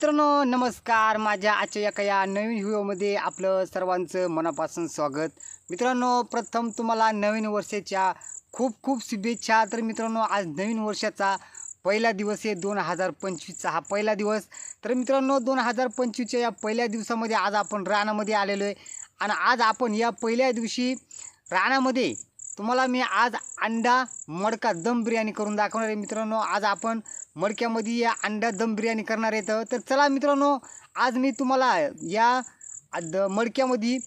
मित्रांनो नमस्कार. माझ्या आजच्या एका या नवीन व्हिडिओमध्ये आपलं सर्वांचं मनापासून स्वागत. मित्रांनो प्रथम तुम्हाला नवीन वर्षाच्या खूप खूप शुभेच्छा. तर मित्रांनो आज नवीन वर्षाचा पहिला दिवस आहे दोन हजार पंचवीसचा. हा पहिला दिवस. तर मित्रांनो दोन हजार पंचवीसच्या या पहिल्या दिवसामध्ये आज आपण रानामध्ये आलेलो आहे. आणि आज आपण या पहिल्या दिवशी रानामध्ये तुम्हाला मी आज अंडा मडका दम बिर्याणी करून दाखवणार आहे. मित्रांनो आज आपण मडक्यामध्ये या अंडा दम बिर्याणी करणार आहेत. तर चला मित्रांनो आज मी तुम्हाला या द मडक्यामध्ये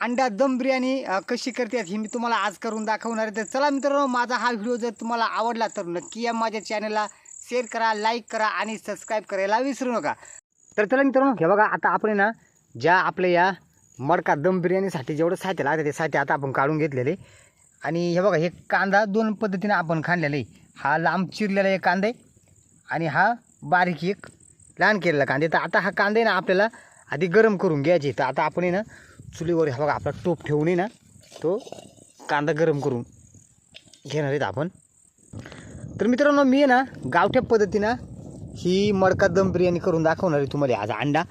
अंडा दम बिर्याणी कशी करतात हे मी तुम्हाला आज करून दाखवणार आहे. तर चला मित्रांनो माझा हा व्हिडिओ जर तुम्हाला आवडला तर नक्की या माझ्या चॅनलला शेअर करा लाईक करा आणि सबस्क्राईब करायला विसरू नका. तर चला मित्रांनो हे बघा आता आपण ना ज्या आपल्या या मडका दम बिर्याणीसाठी जेवढं साहित्य लागतं ते साहित्य आता आपण काढून घेतलेले आणि हे बघा हे कांदा दोन पद्धतीने आपण खाणलेला आहे. हा लांब चिरलेला एक कांदा आहे. आणि हा बारीक एक लहान केलेला कांदे. तर आता हा कांदे ना आपल्याला आधी गरम करून घ्यायचे. तर आता आपण आहे ना चुलीवर हा बघा आपला टोप ठेवून ना तो कांदा गरम करून घेणार आहेत आपण. तर मित्रांनो मी आहे ना गावठ्या पद्धतीनं ही मडका दम बिर्याणी करून दाखवणार आहे तुम्हाला आज अंडा.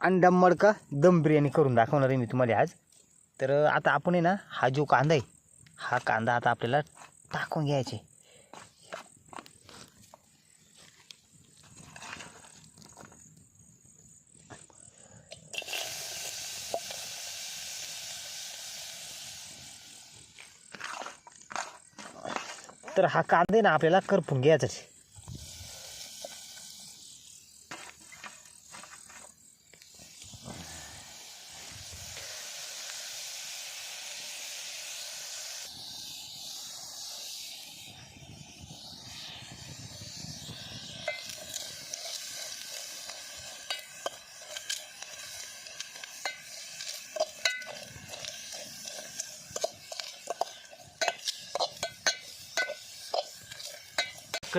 अंडा मडका दम बिर्याणी करून दाखवणार आहे मी तुम्हाला आज. तर आता आपण आहे ना हा जो कांदा आहे हा कांदा आता आपल्याला टाकून घ्यायचे. तर हा कांदा आहे ना आपल्याला करपून घ्यायचा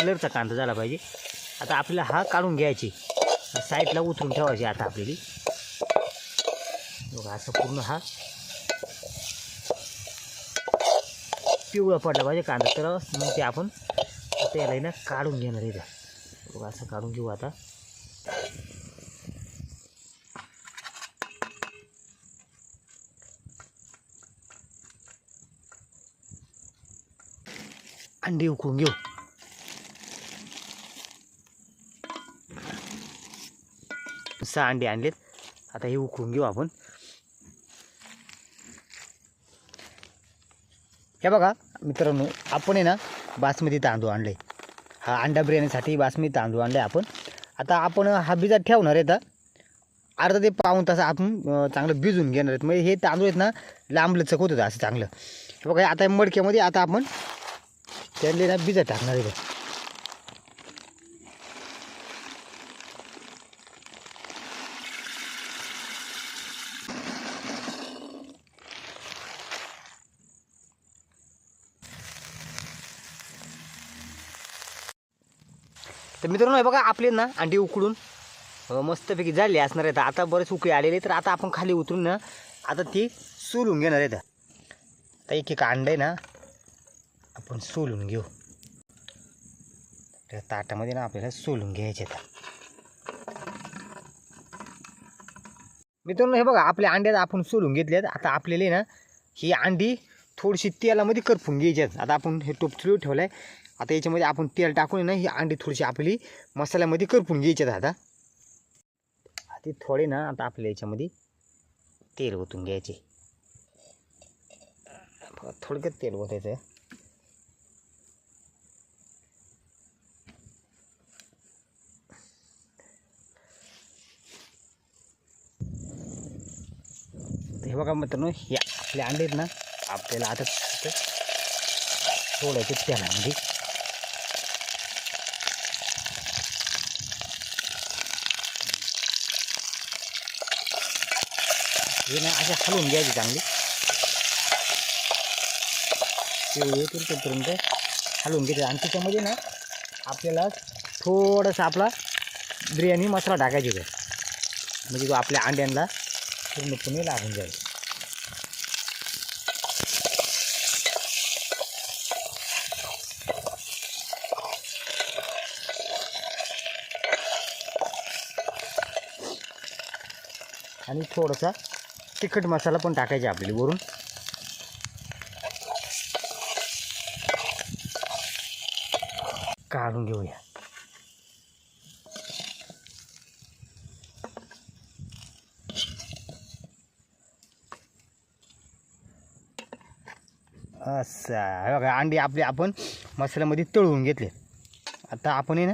कलरचा कांदा झाला पाहिजे. आता आपल्याला हा काढून घ्यायची. साईडला उतरून ठेवायची आता आपली बघा असं पूर्ण हा. पिवळा पडला पाहिजे कांदा तर मग ते आपण त्याला ना काढून घेणार इथं. बघा असं काढून घेऊ आता. अंडी उकळून घेऊ. सहा अंडे आणलेत. आता हे उकळून घेऊ आपण. हे बघा मित्रांनो आपण आहे ना बासमती तांदूळ आणले. हा अंडा बिर्याणीसाठी बासमती तांदूळ आणले आपण. आता आपण हा बिजा ठेवणार आहे आता अर्धा ते पाऊन तास आपण चांगलं भिजून घेणार आहेत. म्हणजे हे तांदूळ आहेत ना लांब लचक होत होतं असं चांगलं. हे बघा आता मडक्यामध्ये आता आपण त्यांना ना भिजत टाकणार आहे तर मित्रांनो हे बघा आपले ना अंडी उकडून. मस्तपैकी झाले असणार आहेत. आता बरेच उकळी आलेले तर आता आपण खाली उतरून ना आता ती सोलून घेणार आहेत. तर एक एक अंडे आहे ना आपण सोलून घेऊ. त्या ताटामध्ये ना आपल्याला सोलून घ्यायचे आता मित्रांनो हे बघा आपल्या अंड्यात आपण सोलून घेतल्यात आता आपल्याला ना ही अंडी थोडीशी तेलामध्ये करपून घ्यायच्याच आता आपण हे टोप चुलीवर ठेवलं आहे आता याच्यामध्ये आपण तेल टाकून ना ही अंडी थोडीशी आपली मसाल्यामध्ये करपून घ्यायची आता. ती थोडे ना आता आपल्या याच्यामध्ये तेल ओतून घ्यायचे. थोडक्यात तेल ओतायचं. हे बघा मित्रांनो हे आपले अंडे आहेत ना आपल्याला आता तिथं सोडायचे तेलामध्ये हे ना असे हलवून घ्यायचे चांगले पिवळे येतील तोपर्यंत हलवून घ्यायचे आणि त्याच्यामध्ये ना आपल्याला आपला मसाला टाकायचा म्हणजे तो आपल्या अंड्यांना पूर्णपणे लागून जाईल आणि थोडासा तिखट मसाला पण टाकायचा आपल्याला वरून. काढून घेऊया. असं हे बघा अंडी आपले आपण मसाल्यामध्ये तळवून घेतले. आता आपण आहे ना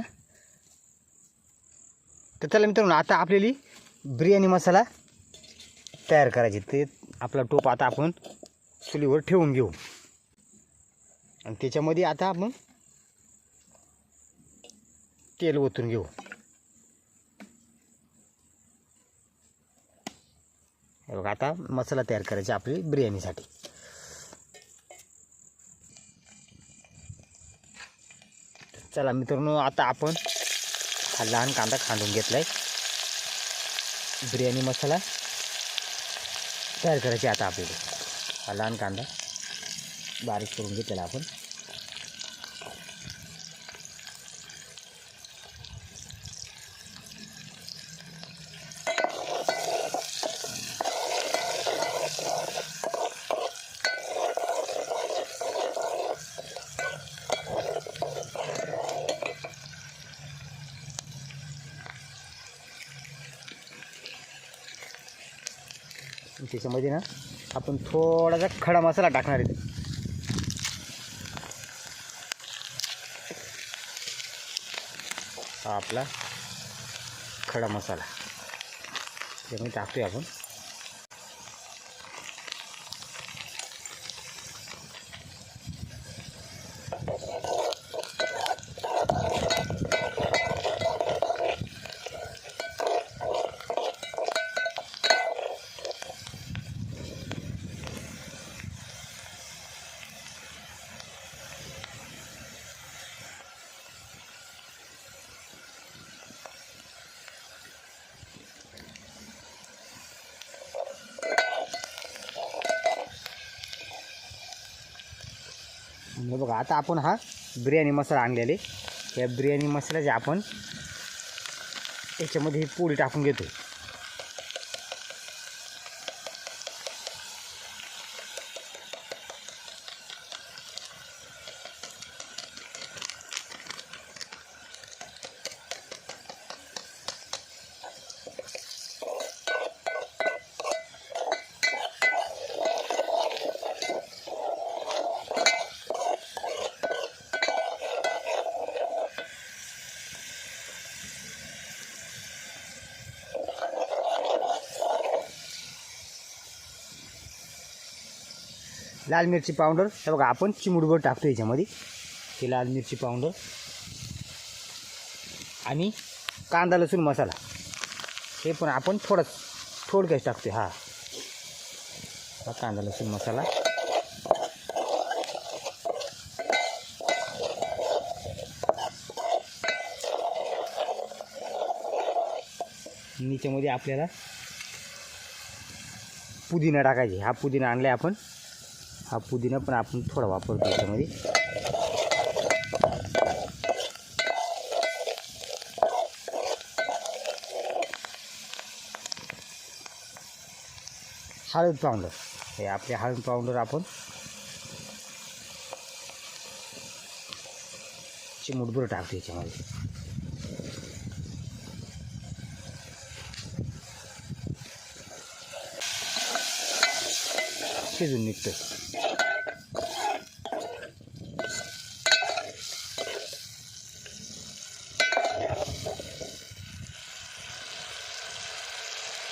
तर चला मित्रांनो आता आपल्याला बिर्याणी मसाला तयार करायची. ते आपला टोप आता आपण चुलीवर ठेवून घेऊ. आणि त्याच्यामध्ये आता आपण तेल ओतून घेऊ. हे बघा आता मसाला तयार करायचा आपली बिर्याणीसाठी. चला मित्रांनो आता आपण हा लहान कांदा खांडून घेतला आहे बिर्याणी मसाला. तयार करायची आता आपल्याला. हा लहान कांदा बारीक करून घेतलेला आपण आणि त्याच्यामध्ये ना आपण थोडासा खडा मसाला टाकणार आहे. हा आपला खडा मसाला. मी टाकतोय आपण. हे बघा आता आपण हा बिर्याणी मसाला आणलेले. या बिर्याणी मसाल्याचे आपण याच्यामध्ये ही पोळी टाकून घेतो लाल मिरची पावडर. हे बघा आपण चिमुडभर टाकतो याच्यामध्ये. ते लाल मिरची पावडर. आणि कांदा लसूण मसाला. हे पण आपण थोडंच थोडक्याच टाकतो हा. हा कांदा लसूण मसाला. याच्यामध्ये आपल्याला पुदिना टाकायचे हा पुदिना आणलाय आपण. हा पुदिना पण आपण थोडा वापरतो याच्यामध्ये. हळद पावडर. हे आपले हळद पावडर आपण चिमुटभर टाकतो याच्यामध्ये. शिजून निघतं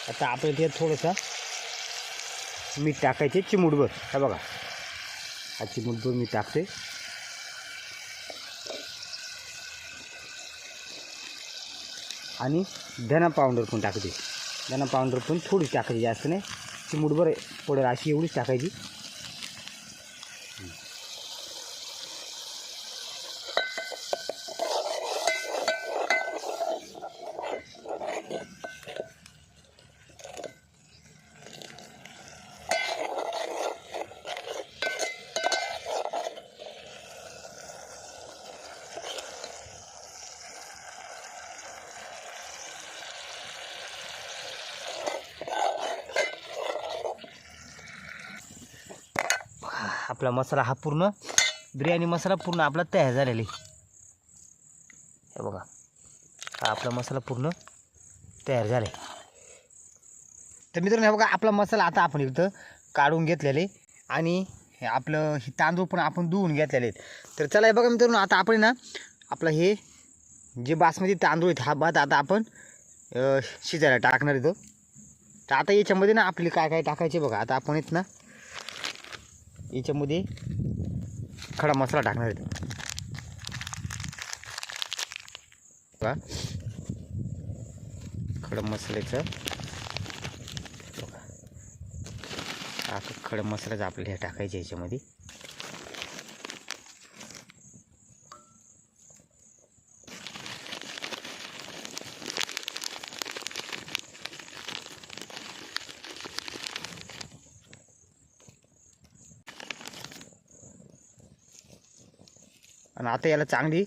आता आपल्या त्यात थोडंसं मीठ टाकायचे चिमुटभर. हा बघा. हा चिमुटभर मी टाकते. आणि धना पावडर पण टाकते. धना पावडर पण थोडी टाकायची जास्त नाही. चिमुटभर पडेल अशी एवढीच टाकायची. आपला मसाला हा पूर्ण बिर्याणी मसाला पूर्ण आपला तयार झालेला आहे. हे बघा हा आपला मसाला पूर्ण तयार झाला आहे तर मित्रांनो हे बघा आपला मसाला आता आपण इथं काढून घेतलेले आणि हे आपलं हे तांदूळ पण आपण धुवून घेतलेले आहेत. तर चला हे बघा मित्रांनो आता आपण ना आपलं हे जे बासमती तांदूळ आहेत हा भात आता आपण शिजायला टाकणार येतो तर आता याच्यामध्ये ना आपली काय काय टाकायचे बघा. आता आपण येत ना याच्यामध्ये खडा मसाला टाकणार आहे. बघा. खडा मसाल्याचं. बघा. आता खडा मसालाच आपल्याला हे टाकायचे याच्यामध्ये. आता याला चांगली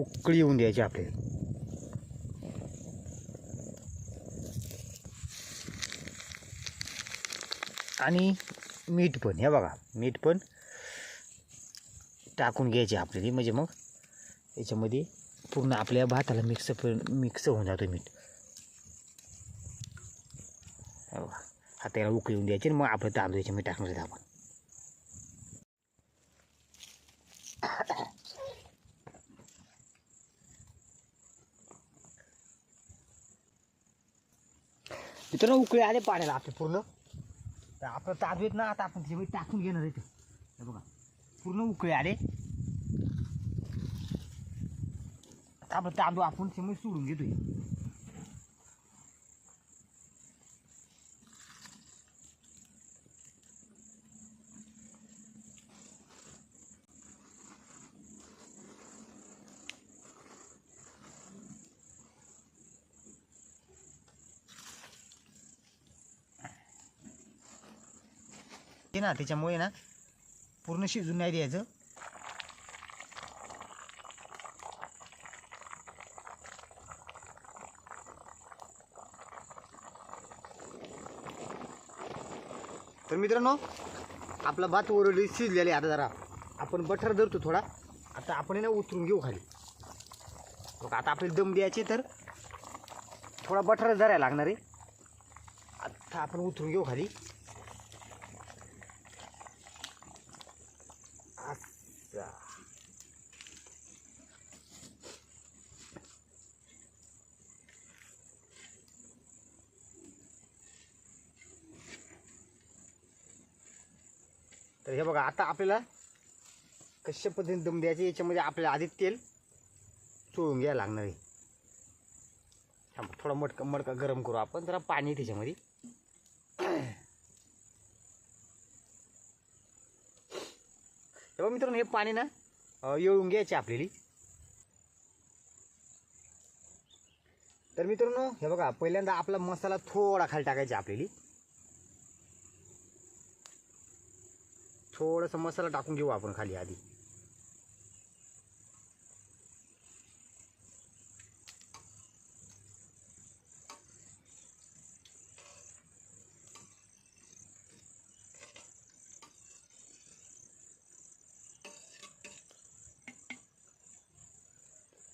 उकळी येऊन द्यायची आपल्याला. आणि मीठ पण हे बघा मीठ पण टाकून घ्यायचे आपल्याला. म्हणजे मग याच्यामध्ये पूर्ण आपल्या भाताला मिक्स पण मिक्स होऊन जातो मीठ. हे बघा आता याला उकळी येऊन द्यायची आणि मग आपलं तांदूळ याच्यामध्ये टाकणार आपण. तिथं उकळे आले पाण्याला. आपले पूर्ण? तर आपलं तांदूळ आहेत ना आता आपण त्याच्यामध्ये टाकून घेणार आहे ते. बघा पूर्ण उकळे आले. आता आपलं तांदूळ आपण त्याच्यामध्ये सोडून घेतोय. ते ना त्याच्यामुळे ना पूर्ण शिजून नाही द्यायचं. तर मित्रांनो आपला भात ओरडी शिजलेला आहे आता जरा. आपण बटर धरतो थोडा. आता आपण आहे ना उतरून घेऊ खाली. मग आता आपल्याला दम द्यायचे तर थोडा बटर धरायला लागणार आहे. आता आपण उतरून घेऊ खाली अच्छा तर हे बघा आता आपल्याला कशा पद्धतीने दम द्यायचे याच्यामध्ये आपल्याला आधी तेल चोळून घ्यायला लागणार आहे. थांबा, थोडा मटका मडका गरम करू आपण जरा पाणी आहे त्याच्यामध्ये. तेव्हा मित्रांनो हे पाणी ना येळून घ्यायचे आपल्याली. तर मित्रांनो हे बघा पहिल्यांदा आपला मसाला थोडा खाली टाकायचा आपल्याला. थोडासा मसाला टाकून घेऊ आपण खाली आधी.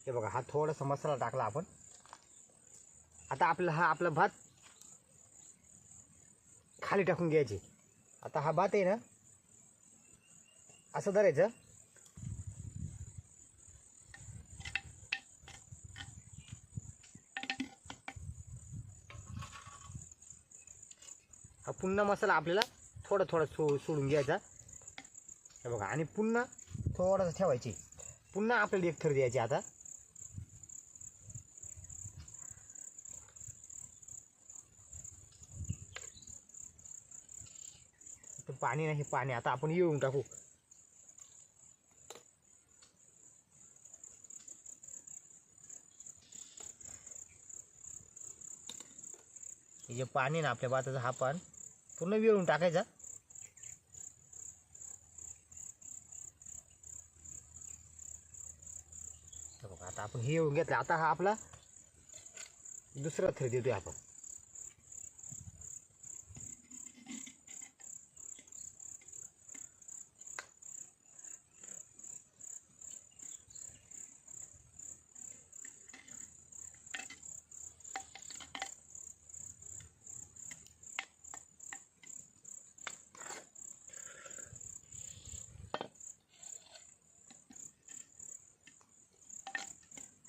हे बघा हा थोडासा मसाला टाकला आपण. आता आपला हा आपला भात खाली टाकून घ्यायचे. आता हा भात आहे ना असं धरायचं. हा पुन्हा मसाला आपल्याला थोडा थोडा सो सोडून घ्यायचा. हे बघा आणि पुन्हा थोडासा ठेवायची. पुन्हा आपल्याला एक थर द्यायची आता. पाणी नाही पाणी आता आपण येऊन टाकू. हे जे पाणी ना आपल्या भाताचं हा पान पूर्ण वेळून टाकायचा. बघा, आता आपण हे येऊन घेतलं. आता हा आपला दुसरा थर देतोय आपण.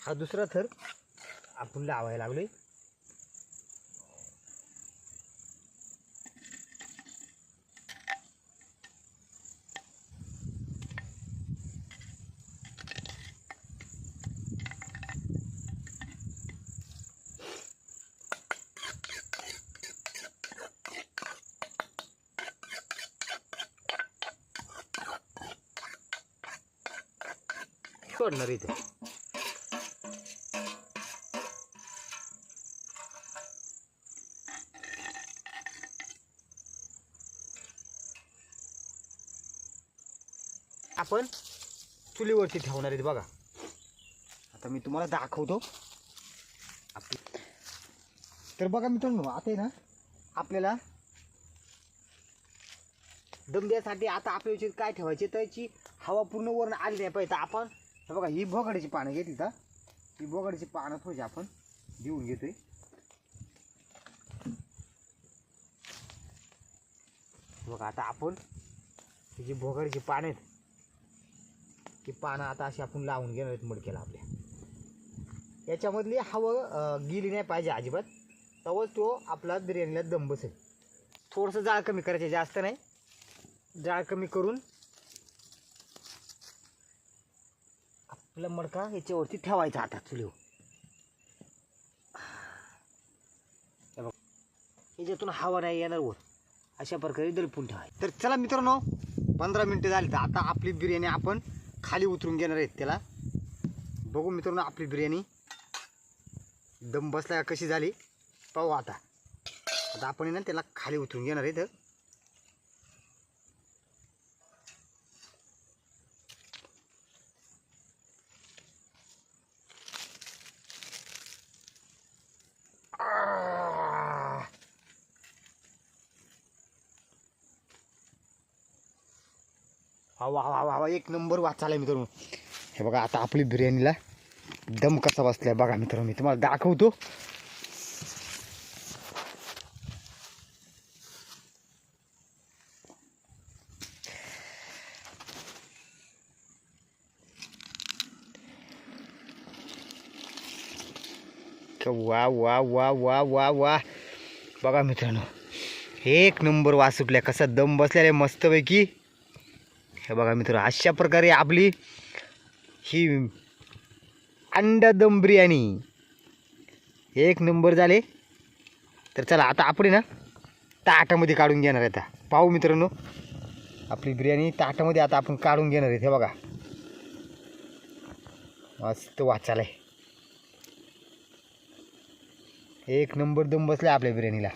हा दुसरा थर आपण लावायला लागलोय. सोडणार इथे. आपण चुलीवरती ठेवणार आहेत बघा. आता मी तुम्हाला दाखवतो. तर बघा मित्रांनो आता आहे ना आपल्याला दम द्यासाठी आता आपल्या काय ठेवायचे त्याची हवा पूर्ण वरून आली नाही पाहिजे. तर आपण हे बघा ही भोगड्याची पानं घेतली तर ही भोगड्याची पानं थोडी आपण देऊन घेतोय. बघा आता आपण ही जी भोगड्याची पानं आहेत की पानं आता अशी आपण लावून घेणार आहेत मडक्याला आपल्या. याच्यामधली हवा गेली नाही पाहिजे अजिबात. तेव्हाच तो आपला बिर्याणीला दम बसेल. थोडंसं जाळ कमी करायचे जास्त नाही. जाळ कमी करून आपला मडका याच्यावरती ठेवायचा आता चुलीवर. याच्यातून हवा नाही येणार वर. अशा प्रकारे दलपून ठेवायचं. तर चला मित्रांनो पंधरा मिनटं झाली तर आता आपली बिर्याणी आपण खाली उतरून घेणार आहेत त्याला. बघू मित्रांनो आपली बिर्याणी. दम बसला कशी झाली? पाहू आता. आता आपण आहे ना त्याला खाली उतरून घेणार आहेत. वा वा वा वा एक नंबर वाचायला मित्रांनो. हे बघा आता आपली बिर्याणीला दम कसा बसलाय बघा मित्रांनो मी तुम्हाला दाखवतो. वा वा वा वा वा वा. बघा मित्रांनो एक नंबर वास सुटल्या कसा दम बसलेला आहे मस्तपैकी. हे बघा मित्र अशा प्रकारे आपली ही अंडा दम बिर्याणी. एक नंबर झाले. तर चला आता आपण आहे ना ताटामध्ये काढून घेणार आहे आता पाहू मित्रांनो आपली बिर्याणी ताटामध्ये आता आपण काढून घेणार आहेत. हे बघा. मस्त आहे एक नंबर दम बसला आपल्या बिर्याणीला.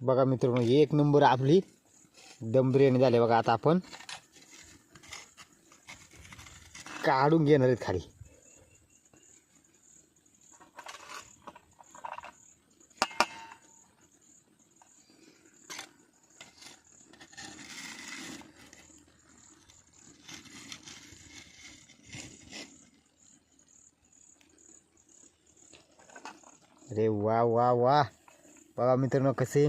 बघा मित्रांनो एक नंबर आपली दम बिर्याणी झाली बघा आता आपण. काढून घेणार आहेत खाली. अरे वा वा वा. बघा मित्रांनो कसे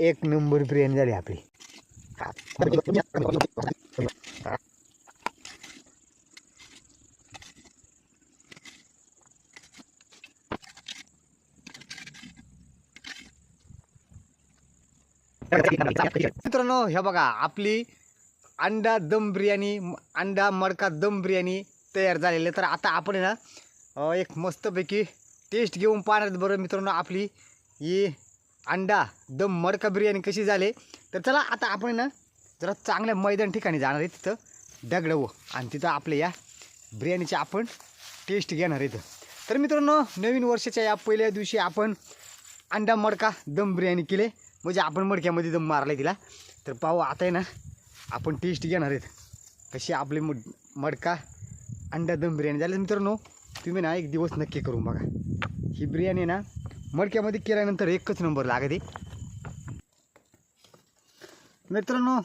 एक नंबर बिर्याणी झाली आपली. मित्रांनो हे बघा आपली अंडा दम बिर्याणी अंडा मडका दम बिर्याणी तयार झालेली तर आता आपण ना एक मस्तपैकी टेस्ट घेऊन पाहणार बरं मित्रांनो आपली ही अंडा दम मडका बिर्याणी कशी झाले? तर चला आता आपण आहे ना जरा चांगल्या मैदान ठिकाणी जाणार आहे तिथं. दगडवं. आणि तिथं आपल्या या बिर्याणीची आपण टेस्ट घेणार इथं. तर मित्रांनो नवीन वर्षाच्या या पहिल्या दिवशी आपण अंडा मडका दम बिर्याणी केले. म्हणजे आपण मडक्यामध्ये दम मारला तिला. तर पाहू आता आहे ना आपण टेस्ट घेणार आहेत. कशी आपली मड मडका अंडा दम बिर्याणी झाली. मित्रांनो तुम्ही ना एक दिवस नक्की करून बघा. ही बिर्याणी ना मडक्यामध्ये केल्यानंतर एकच नंबर लागते. मित्रांनो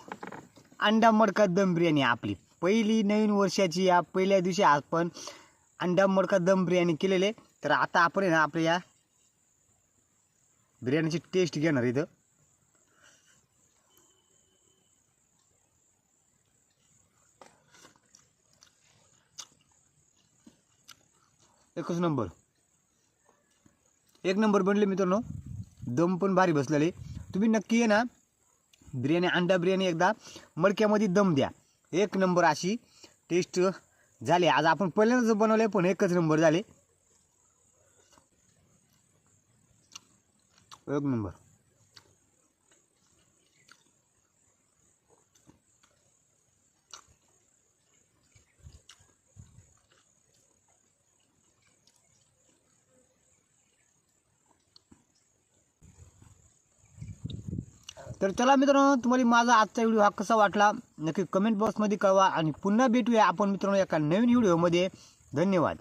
अंडा मडका दम बिर्याणी आपली. पहिली नवीन वर्षाची या पहिल्या दिवशी आपण अंडा मडका दम बिर्याणी केलेले. तर आता आपण आहे ना आपल्या या बिर्याणीची टेस्ट घेणार इथं. एकच नंबर. एक नंबर बनले मित्रांनो. दम पण भारी बसलेले. तुम्ही नक्की आहे ना बिर्याणी अंडा बिर्याणी एकदा मडक्यामध्ये दम द्या. एक नंबर अशी टेस्ट झाली. आज आपण पहिल्यांदाच बनवले पण एकच नंबर झाले. एक नंबर. तर चला मित्रांनो तुम्हाला माझा आजचा व्हिडिओ हा कसा वाटला नक्की कमेंट बॉक्समध्ये कळवा आणि पुन्हा भेटूया आपण मित्रांनो एका नवीन व्हिडिओमध्ये. धन्यवाद.